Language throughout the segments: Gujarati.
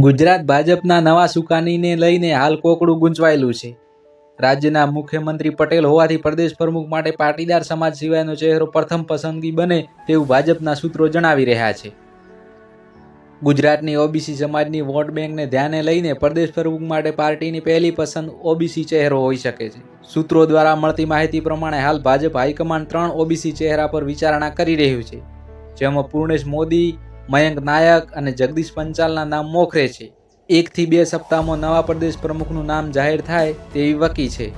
ગુજરાત ભાજપના નવા સુકાનીને લઈને હાલ કોકડું ગૂંચવાયેલું છે. રાજ્યના મુખ્યમંત્રી પટેલ હોવાથી પ્રદેશ પ્રમુખ માટે પાટીદાર સમાજ સિવાયનો ચહેરો પ્રથમ પસંદગી બને તેવું ભાજપના સૂત્રો જણાવી રહ્યા છે. ગુજરાતની ઓબીસી સમાજની વોટ બેંકને ધ્યાને લઈને પ્રદેશ પ્રમુખ માટે પાર્ટીની પહેલી પસંદ ઓબીસી ચહેરો હોઈ શકે છે. સૂત્રો દ્વારા મળતી માહિતી પ્રમાણે હાલ ભાજપ હાઈકમાન્ડ ત્રણ ઓબીસી ચહેરા પર વિચારણા કરી રહ્યું છે. જેમાં પૂર્ણેશ મોદી મયંક નાયક અને જગદીશ પંચાલના નામ મોખરે છે. એકથી બે સપ્તાહમાં નવા પ્રદેશ પ્રમુખનું નામ જાહેર થાય તેવી વકી છે.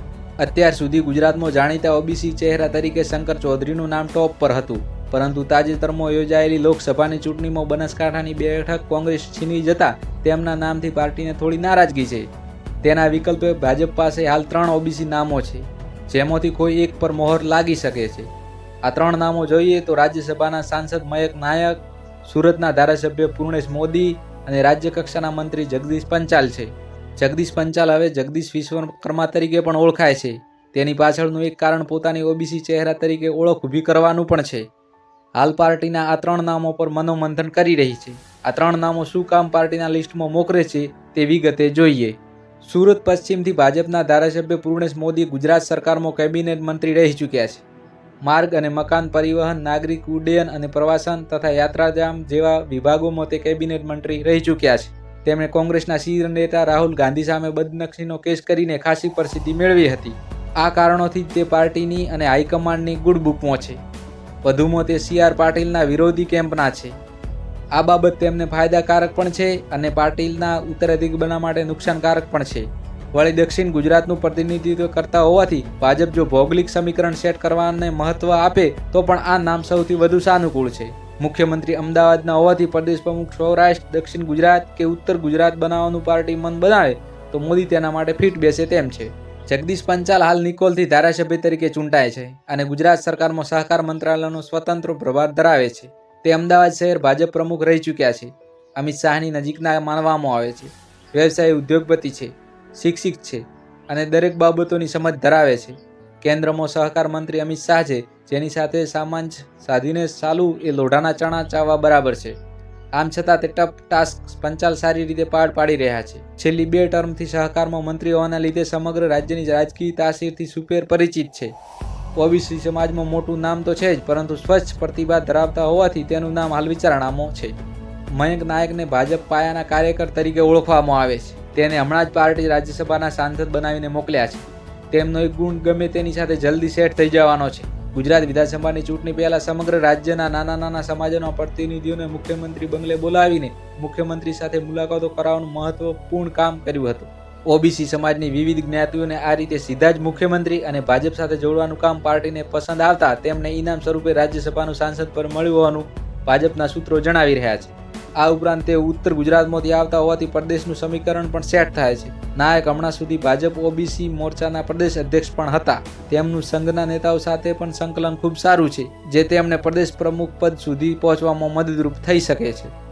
અત્યાર સુધી ગુજરાતમાં જાણીતા ઓબીસી ચહેરા તરીકે શંકર ચૌધરીનું નામ ટોપ પર હતું. પરંતુ તાજેતરમાં યોજાયેલી લોકસભાની ચૂંટણીમાં બનાસકાંઠાની બેઠક કોંગ્રેસ છીનવી જતા તેમના નામથી પાર્ટીને થોડી નારાજગી છે. તેના વિકલ્પે ભાજપ પાસે હાલ ત્રણ ઓબીસી નામો છે, જેમાંથી કોઈ એક પર મોહર લાગી શકે છે. આ ત્રણ નામો જોઈએ તો રાજ્યસભાના સાંસદ મયંક નાયક સુરતના ધારાસભ્ય પૂર્ણેશ મોદી અને રાજ્ય કક્ષાના મંત્રી જગદીશ પંચાલ છે. જગદીશ પંચાલ હવે જગદીશ વિશ્વકર્મા તરીકે પણ ઓળખાય છે. તેની પાછળનું એક કારણ પોતાની ઓબીસી ચહેરા તરીકે ઓળખ ઊભી કરવાનું પણ છે. હાલ પાર્ટીના આ ત્રણ નામો પર મનોમંથન કરી રહી છે. આ ત્રણ નામો શું કામ પાર્ટીના લિસ્ટમાં મોકલે છે તે વિગતે જોઈએ. સુરત પશ્ચિમથી ભાજપના ધારાસભ્ય પૂર્ણેશ મોદી ગુજરાત સરકારમાં કેબિનેટ મંત્રી રહી ચૂક્યા છે. માર્ગ અને મકાન પરિવહન, નાગરિક ઉડ્ડયન અને પ્રવાસન તથા યાત્રાધામ જેવા વિભાગોમાં તે કેબિનેટ મંત્રી રહી ચૂક્યા છે. તેમણે કોંગ્રેસના શીર નેતા રાહુલ ગાંધી સામે બદનક્ષીનો કેસ કરીને ખાસી પ્રસિદ્ધિ મેળવી હતી. આ કારણોથી જ તે પાર્ટીની અને હાઈકમાન્ડની ગુડ બુકમાં છે વધુમાં તે સી આર પાટીલના વિરોધી કેમ્પના છે. આ બાબત તેમને ફાયદાકારક પણ છે અને પાટીલના ઉત્તરાધિક બનવા માટે નુકસાનકારક પણ છે. વળી દક્ષિણ ગુજરાતનું પ્રતિનિધિત્વ કરતા હોવાથી ભાજપ જો ભૌગોલિક સમીકરણ સેટ કરવાને મહત્વ આપે, તો પણ આ નામ સૌથી વધુ સાનુકૂળ છે. મુખ્યમંત્રી અમદાવાદના હોવાથી પ્રદેશ પ્રમુખ સૌરાષ્ટ્ર, દક્ષિણ ગુજરાત કે ઉત્તર ગુજરાત બનાવવાનું પાર્ટી મન બનાવે, તો મોદી તેના માટે ફિટ બેસે તેમ છે. જગદીશ પંચાલ હાલ નિકોલથી ધારાસભ્ય તરીકે ચૂંટાય છે અને ગુજરાત સરકારમાં સહકાર મંત્રાલયનો સ્વતંત્ર પ્રભાર ધરાવે છે. તે અમદાવાદ શહેર ભાજપ પ્રમુખ રહી ચૂક્યા છે. અમિત શાહની નજીકના માનવામાં આવે છે. વ્યવસાય ઉદ્યોગપતિ છે. શિક્ષિત છે અને દરેક બાબતોની સમજ ધરાવે છે. કેન્દ્રમાં સહકાર મંત્રી અમિત શાહ છે જેની સાથે સામાંજ સાધીને ચાલુ એ લોઢાના ચણા ચાવવા બરાબર છે. આમ છતાં તે ટફ ટાસ્ક પંચાલ સારી રીતે પાર પાડી રહ્યા છે. છેલ્લી બે ટર્મથી સહકારમાં મંત્રી હોવાના લીધે સમગ્ર રાજ્યની રાજકીય તાસીરથી સુપેર પરિચિત છે. ઓબીસી સમાજમાં મોટું નામ તો છે જ, પરંતુ સ્વચ્છ પ્રતિભા ધરાવતા હોવાથી તેનું નામ હાલ વિચારણામાં છે. મયંક નાયકને ભાજપ પાયાના કાર્યકર તરીકે ઓળખવામાં આવે છે. તેને હમણાં જ પાર્ટી રાજ્યસભાના સાંસદ બનાવીને મોકલ્યા છે. તેમનો એક ગુણ ગમે તેની સાથે જલ્દી સેટ થઈ જવાનો છે. ગુજરાત વિધાનસભાની ચૂંટણી પહેલા સમગ્ર રાજ્યના નાના નાના સમાજોના પ્રતિનિધિઓને મુખ્યમંત્રી બંગલે બોલાવીને મુખ્યમંત્રી સાથે મુલાકાતો કરાવવાનું મહત્વપૂર્ણ કામ કર્યું હતું. ઓબીસી સમાજની વિવિધ જ્ઞાતિઓને આ રીતે સીધા જ મુખ્યમંત્રી અને ભાજપ સાથે જોડવાનું કામ પાર્ટીને પસંદ આવતા તેમને ઇનામ સ્વરૂપે રાજ્યસભાનું સાંસદ પર મળ્યું હોવાનું ભાજપના સૂત્રો જણાવી રહ્યા છે. આ ઉપરાંત તે ઉત્તર ગુજરાતમાંથી આવતા હોવાથી પ્રદેશનું સમીકરણ પણ સેટ થાય છે. નાયક હમણાં સુધી ભાજપ, ઓબીસી મોરચાના પ્રદેશ અધ્યક્ષ પણ હતા. તેમનું સંઘના નેતાઓ સાથે પણ સંકલન ખૂબ સારું છે, જે તેમને પ્રદેશ પ્રમુખ પદ સુધી પહોંચવામાં મદદરૂપ થઈ શકે છે.